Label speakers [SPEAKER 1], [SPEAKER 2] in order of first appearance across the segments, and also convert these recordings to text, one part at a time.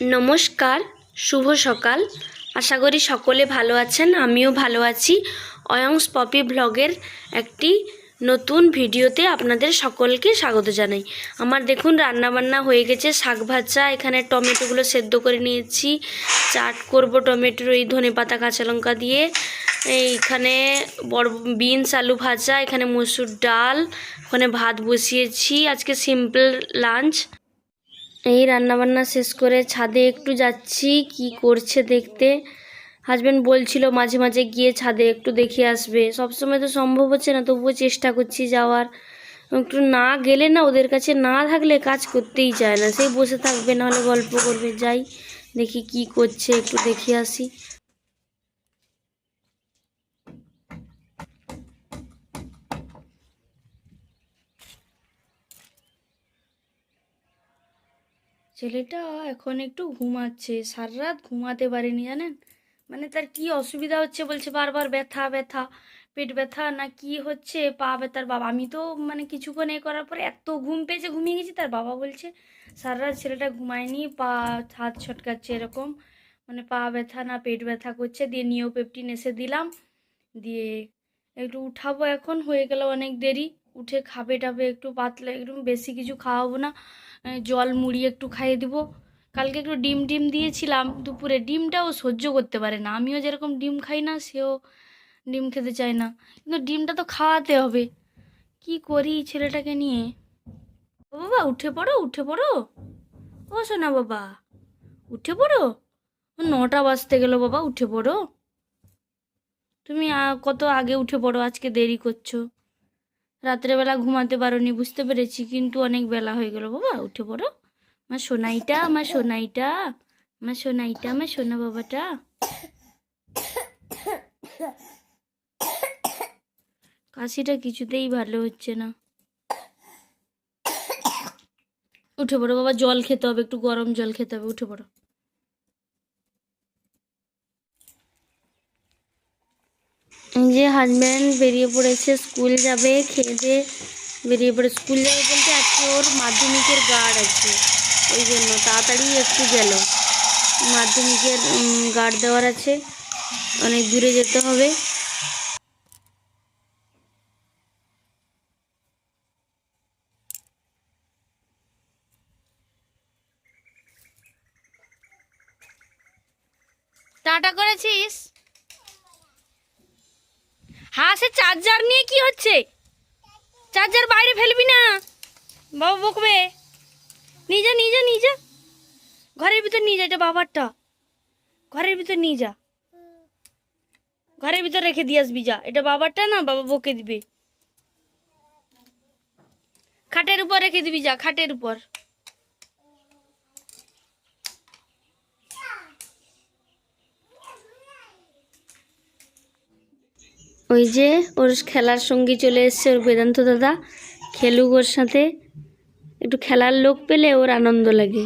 [SPEAKER 1] নমস্কার, শুভ সকাল। আশা করি সকলে ভালো আছেন, আমিও ভালো আছি। অয়ংস পপি ব্লগের একটি নতুন ভিডিওতে আপনাদের সকলকে স্বাগত জানাই। আমার দেখুন, রান্নাবান্না হয়ে গেছে, শাক ভাজা, এখানে টমেটোগুলো সেদ্ধ করে নিয়েছি। চাট করব টমেটোর এই ধনে পাতা, কাঁচা লঙ্কা দিয়ে। এইখানে বড় বিনস, আলু ভাজা, এখানে মসুর ডাল, ওখানে ভাত বসিয়েছি। আজকে সিম্পল লাঞ্চ এই রান্নাবান্না শেষ করে ছাদে একটু যাচ্ছি, কি করছে দেখতে। হাজব্যান্ড বলছিল মাঝে মাঝে গিয়ে ছাদে একটু দেখে আসবে। সবসময় তো সম্ভব হচ্ছে না, তবুও চেষ্টা করছি যাওয়ার। একটু না গেলে না ওদের কাছে না থাকলে কাজ করতেই চায় না। সেই বসে থাকবে, নাহলে গল্প করবে। যাই, দেখি কি করছে, একটু দেখে আসি। ছেলেটা এখন একটু ঘুমাচ্ছে সারা রাত ঘুমাতে পারেনি জানেন? মানে তার কি অসুবিধা হচ্ছে বলছে বারবার ব্যথা ব্যথা, পেট ব্যথা না কি হচ্ছে? পা ব্যথার বাবা। আমি তো মানে কিছুক্ষণ এ করার পরে এত ঘুম পেয়েছে, ঘুমিয়ে গেছি। তার বাবা বলছে সারা রাত ছেলেটা ঘুমায়নি, পা হাত ছটকাচ্ছে এরকম। মানে পা ব্যথা না পেট ব্যথা করছে। দিয়ে নিওপেপটিন এসে দিলাম। দিয়ে একটু উঠাবো এখন, হয়ে গেল অনেক দেরি। উঠে খাবে টাবে, একটু পাতলা, একটু বেশি কিছু খাওয়াবো না। জল মুড়ি একটু খাইয়ে দিব। কালকে একটু ডিম ডিম দিয়েছিলাম দুপুরে, ডিমটাও সহ্য করতে পারে না। আমিও যেরকম ডিম খাই না, সেও ডিম খেতে চায় না। কিন্তু ডিমটা তো খাওয়াতে হবে। কি করি ছেলেটাকে নিয়ে? ও বাবা, উঠে পড়ো উঠে পড়ো। ও সোনা বাবা, উঠে পড়ো। নটা বাজতে গেল বাবা, উঠে পড়ো। তুমি কত আগে উঠে পড়ো? আজকে দেরি করছ। রাত্রেবেলা ঘুমাতে পারোনি, বুঝতে পেরেছি, কিন্তু অনেক বেলা হয়ে গেল বাবা, উঠে পড়ো। আমার সোনাইটা আমার সোনাইটা আমার সোনাইটা, আমার সোনা বাবাটা। কাশিটা কিছুতেই ভালো হচ্ছে না। উঠে পড়ো বাবা, জল খেতে হবে, একটু গরম জল খেতে হবে, উঠে পড়ো এই যে হাজব্যান্ড বেরিয়ে পড়েছে স্কুল যাবে খেয়ে বেরিয়ে পড়ে স্কুল যাবে বলতে আজকে ওর মাধ্যমিকের গার্ড আছে, ওই জন্য তাড়াতাড়ি একটু গেল। মাধ্যমিকের গার্ড দেওয়ার আছে, অনেক দূরে যেতে হবে। টাটা করেছিস? হ্যাঁ সে চার্জার নিয়ে কি হচ্ছে? চার্জার বাইরে ফেলবি না। বাবা বকবে। নিয়ে যা নিয়ে যা। ঘরের ভিতর নিয়ে যা, এটা বাবারটা। ঘরের ভিতর নিয়ে যা। ঘরের ভিতর রেখে দিয়ে আসবি, যা। এটা বাবারটা না, বাবা বকে দিবে। খাটের উপর রেখে দিবি, যা, খাটের উপর। ওই যে ওর খেলার সঙ্গী চলে এসছে ওর বেদান্ত দাদা। খেলুক ওর সাথে। একটু খেলার লোক পেলে ওর আনন্দ লাগে।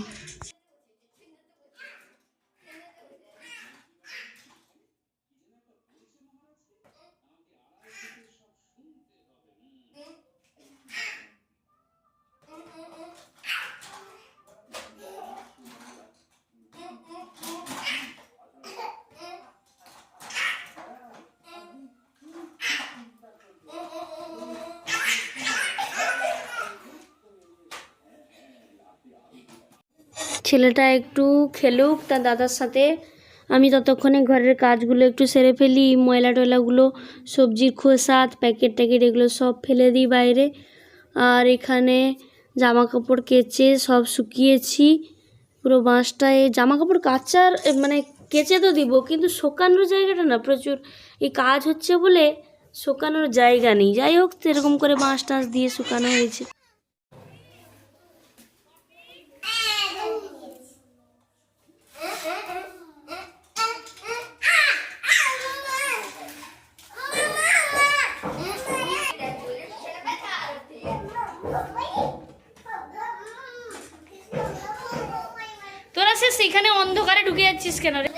[SPEAKER 1] ছেলেটা একটু খেলুক, তার দাদার সাথে। আমি ততক্ষণে ঘরের কাজগুলো একটু সেরে ফেলি ময়লা টয়লাগুলো সবজির খোসা প্যাকেট ট্যাকেট এগুলো সব ফেলে দিই বাইরে। আর এখানে জামা কাপড় কেচে সব শুকিয়েছি। পুরো বাঁশটায় জামা কাপড় কাচার মানে কেচে তো দিব, কিন্তু শোকানোর জায়গাটা না প্রচুর। এই কাজ হচ্ছে বলে শোকানোর জায়গা নেই। যাই হোক এরকম করে বাঁশ টাঁশ দিয়ে শুকানো হয়েছে তোরা সে সেখানে ঢুকে যাচ্ছিস কেন রে?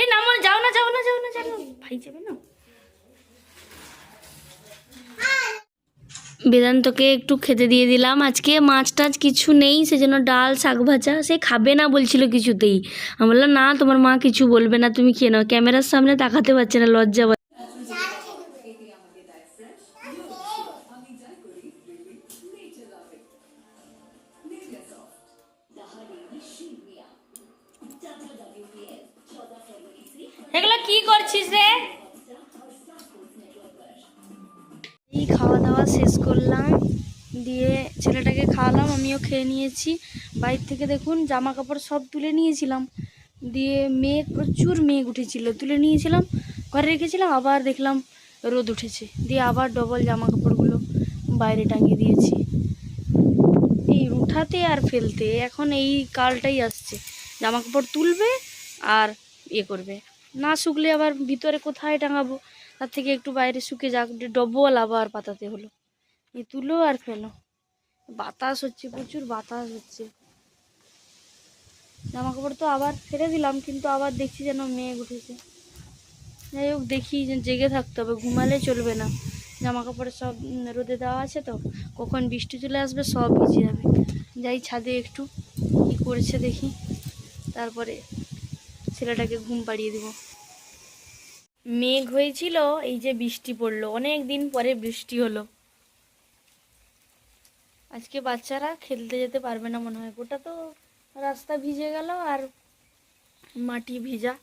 [SPEAKER 1] এই যাও না যাও না যাও না, যাও ভাই যাবে না? বেদান্তকে একটু খেতে দিয়ে দিলাম। আজকে মাছ টাছ কিছু নেই, সেজন্য ডাল, শাক ভাজা। সে খাবে না বলছিল কিছুতেই। আমি বললাম, না, তোমার মা কিছু বলবে না, তুমি খেয়ে নাও। ক্যামেরার সামনে তাকাতে পারছে না, লজ্জা এই খাওয়া দাওয়া শেষ করলাম। দিয়ে ছেলেটাকে খাওয়ালাম, আমিও খেয়ে নিয়েছি। বাইর থেকে দেখুন জামা কাপড় সব তুলে নিয়েছিলাম। দিয়ে মেঘ, প্রচুর মেঘ উঠেছিল, তুলে নিয়েছিলাম। ঘরে রেখেছিলাম, আবার দেখলাম রোদ উঠেছে। দিয়ে আবার ডবল জামা কাপড়গুলো বাইরে টাঙিয়ে দিয়েছি। এই উঠাতে আর ফেলতে, এখন এই কালটাই আসছে। জামা কাপড় তুলবে আর ইয়ে করবে। না শুকলে আবার ভিতরে কোথায় টাঙাবো? তার থেকে একটু বাইরে শুকে যাক ডবল আবার পাতাতে হলো। এ তুলো আর ফেলো। বাতাস হচ্ছে, প্রচুর বাতাস হচ্ছে। জামা কাপড় তো আবার ফেলে দিলাম, কিন্তু আবার দেখছি যেন মেঘ উঠেছে। যাই হোক, দেখি জেগে থাকতে হবে, ঘুমালে চলবে না। জামা কাপড় সব রোদে দেওয়া আছে তো? কখন বৃষ্টি চলে আসবে, সব ভিজে যাবে। যাই ছাদে একটু কি করছে দেখি। তারপরে ছেলেটাকে ঘুম পাড়িয়ে দিব। মেঘ হয়েছিল, এই যে বৃষ্টি পড়ল। অনেক দিন পরে বৃষ্টি হলো। আজকে বাচ্চারা খেলতে যেতে পারবে না মনে হয়। গোটা তো রাস্তা ভিজে গেল আর মাটি ভিজা।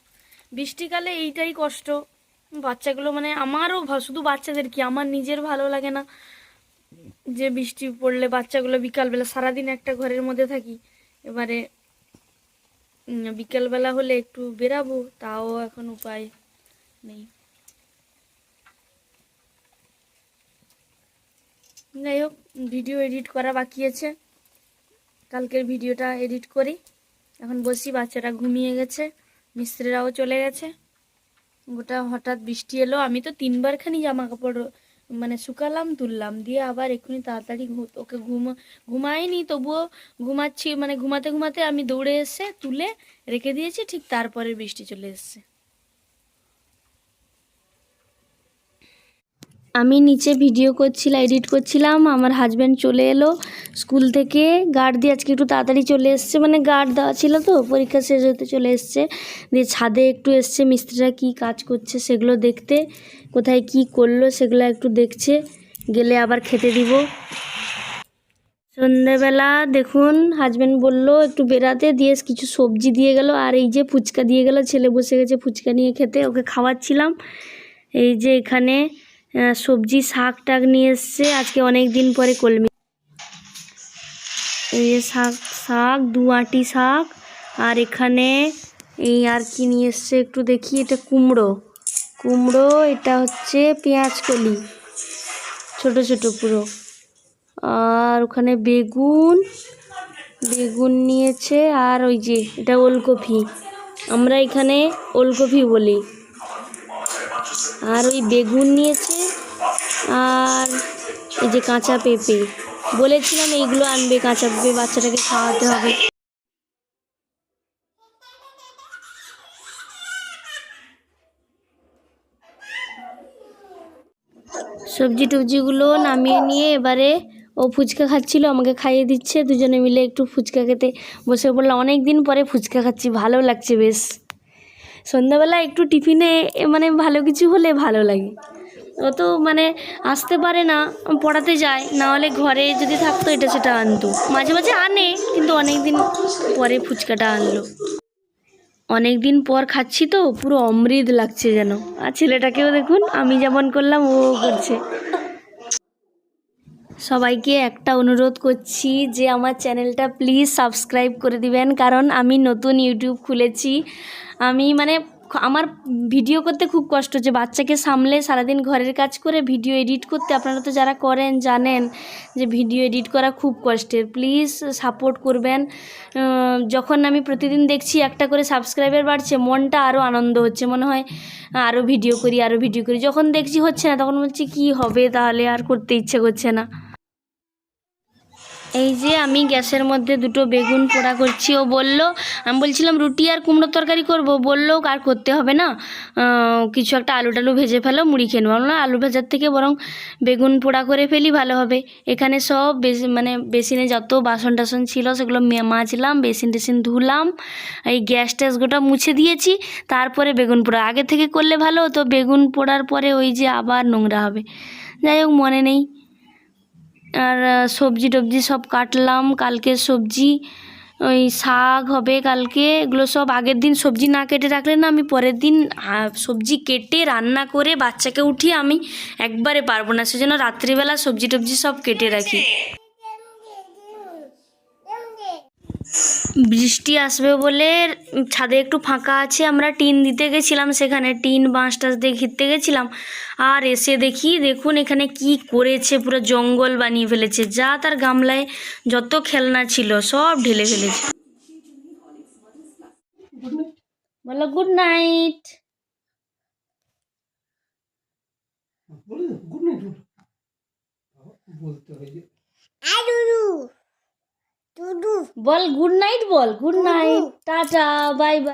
[SPEAKER 1] বৃষ্টিকালে এইটাই কষ্ট। বাচ্চাগুলো মানে আমারও শুধু বাচ্চাদের কি, আমার নিজের ভালো লাগে না যে বৃষ্টি পড়লে বাচ্চাগুলো বিকালবেলা সারাদিন একটা ঘরের মধ্যে থাকি। এবারে বিকালবেলা হলে একটু বেরাবো, তাও এখন উপায় নেই। যাই হোক, ভিডিও এডিট করা বাকি আছে। কালকের ভিডিওটা এডিট করি। এখন বসি, বাচ্চারা ঘুমিয়ে গেছে, মিস্ত্রিরাও চলে গেছে। গোটা হঠাৎ বৃষ্টি এলো, আমি তো তিনবারখানি জামা কাপড় মানে শুকালাম, তুললাম। দিয়ে আবার এক্ষুনি তাড়াতাড়ি ওকে ঘুম ঘুমায়নি তবুও ঘুমাচ্ছি মানে ঘুমাতে ঘুমাতে আমি দৌড়ে এসে তুলে রেখে দিয়েছি, ঠিক তারপরে বৃষ্টি চলে এসছে। আমি নিচে ভিডিও করছিলাম, এডিট করছিলাম, আমার হাজব্যান্ড চলে এলো স্কুল থেকে। গার্ড দিয়ে আজকে একটু তাড়াতাড়ি চলে এসছে মানে গার্ড দেওয়া ছিল তো, পরীক্ষা শেষ হতে চলে এসছে। দিয়ে ছাদে একটু এসছে, মিস্ত্রিরা কি কাজ করছে সেগুলো দেখতে, কোথায় কি করল সেগুলো একটু দেখছে, গেলে আবার খেতে দিব। সন্ধেবেলা দেখুন হাজব্যান্ড বলল একটু বেরাতে দিয়ে কিছু সবজি দিয়ে গেল, আর এই যে ফুচকা দিয়ে গেল, ছেলে বসে গেছে ফুচকা নিয়ে খেতে, ওকে খাওয়াচ্ছিলাম। এই যে এখানে সবজি, শাক টাক নিয়ে এসছে। আজকে অনেক দিন পরে কলমি এই শাক শাক, দু আঁটি শাক, আর এখানে এই আর কি নিয়ে এসছে একটু দেখি, এটা কুমড়ো। কুমড়ো, এটা হচ্ছে পেঁয়াজ কলি, ছোট ছোট পুরো। আর ওখানে বেগুন বেগুন নিয়েছে, আর ওই যে এটা ওলকপি। আমরা এখানে ওলকপি বলি। আর ওই বেগুন নিয়েছে আর এই যে কাঁচা পেঁপে, বলেছিলাম এইগুলো আনবে, কাঁচা পেঁপে বাচ্চাটাকে খাওয়াতে হবে। সবজি টবজিগুলো নামিয়ে নিয়ে এবারে ও ফুচকা খাচ্ছিল, আমাকে খাইয়ে দিচ্ছে, দুজনে মিলে একটু ফুচকা খেতে বসে পড়লাম। অনেক দিন পরে ফুচকা খাচ্ছি, ভালো লাগছে বেশ। সন্ধ্যাবেলা একটু টিফিনে মানে ভালো কিছু হলে ভালো লাগে। ও তো মানে আসতে পারে না, পড়াতে যায় না হলে ঘরে যদি থাকতো এটা সেটা আনতো। মাঝে মাঝে আনে, কিন্তু অনেক দিন পরে ফুচকাটা আনলো। অনেক দিন পর খাচ্ছি তো, পুরো অমৃত লাগছে যেন। আর ছেলেটাকেও দেখুন, আমি যেমন করলাম, ও করছে। সবাইকে একটা অনুরোধ করছি যে আমার চ্যানেলটা প্লিজ সাবস্ক্রাইব করে দিবেন, কারণ আমি নতুন ইউটিউব খুলেছি। আমি মানে আমার ভিডিও করতে খুব কষ্ট হচ্ছে বাচ্চাকে সামলে সারাদিন ঘরের কাজ করে ভিডিও এডিট করতে আপনারা তো যারা করেন, জানেন যে ভিডিও এডিট করা খুব কষ্টের। প্লিজ সাপোর্ট করবেন। যখন আমি প্রতিদিন দেখছি একটা করে সাবস্ক্রাইবার বাড়ছে, মনটা আরও আনন্দ হচ্ছে। মনে হয় আরও ভিডিও করি আরও ভিডিও করি। যখন দেখছি হচ্ছে না, তখন বলছি, কি হবে তাহলে? আর করতে ইচ্ছে করছে না। এই যে আমি গ্যাসের মধ্যে দুটো বেগুন পোড়া করছি। ও বলল, আমি বলছিলাম, রুটি আর কুমড়োর তরকারি করব। বলল, আর করতে হবে না। কিছু একটা আলু টালু ভেজে ফেলো, মুড়ি খেয়ে নেব না আলু ভেজার থেকে বরং বেগুন পোড়া করে ফেলি, ভালো হবে। এখানে সব বেসি মানে বেসিনে যত বাসন টাসন ছিল, সেগুলো মাজলাম, বেসিন টেসিন ধুলাম। এই গ্যাস ট্যাস গোটা মুছে দিয়েছি, তারপরে বেগুন পোড়া। আগে থেকে করলে ভালো হতো, বেগুন পোড়ার পরে ওই যে আবার নোংরা হবে। যাই হোক, মনে নেই। আর সবজি টবজি সব কাটলাম। কালকে সবজি, ওই শাক হবে কালকে। এগুলো সব আগের দিন সবজি না কেটে রাখলে না আমি পরের দিন সবজি কেটে রান্না করে বাচ্চাকে উঠিয়ে আমি একবারে পারব না। সেজন্য রাত্রিবেলা সবজি টবজি সব কেটে রাখি। বৃষ্টি আসবে বলে ছাদে একটু ফাঁকা আছে আমরা টিন দিতে গেছিলাম সেখানে। টিন বাঁশ টাস দিয়ে ঘিরতে গেছিলাম। আর এসে দেখি দেখুন এখানে কি করেছে পুরো জঙ্গল বানিয়ে ফেলেছে। যা তার গামলায় যত খেলনা ছিল সব ঢেলে ফেলেছে। বলো গুড নাইট।
[SPEAKER 2] বলে গুড নাইট বলতে হয়
[SPEAKER 1] বল গুড নাইট বল good night tata bye bye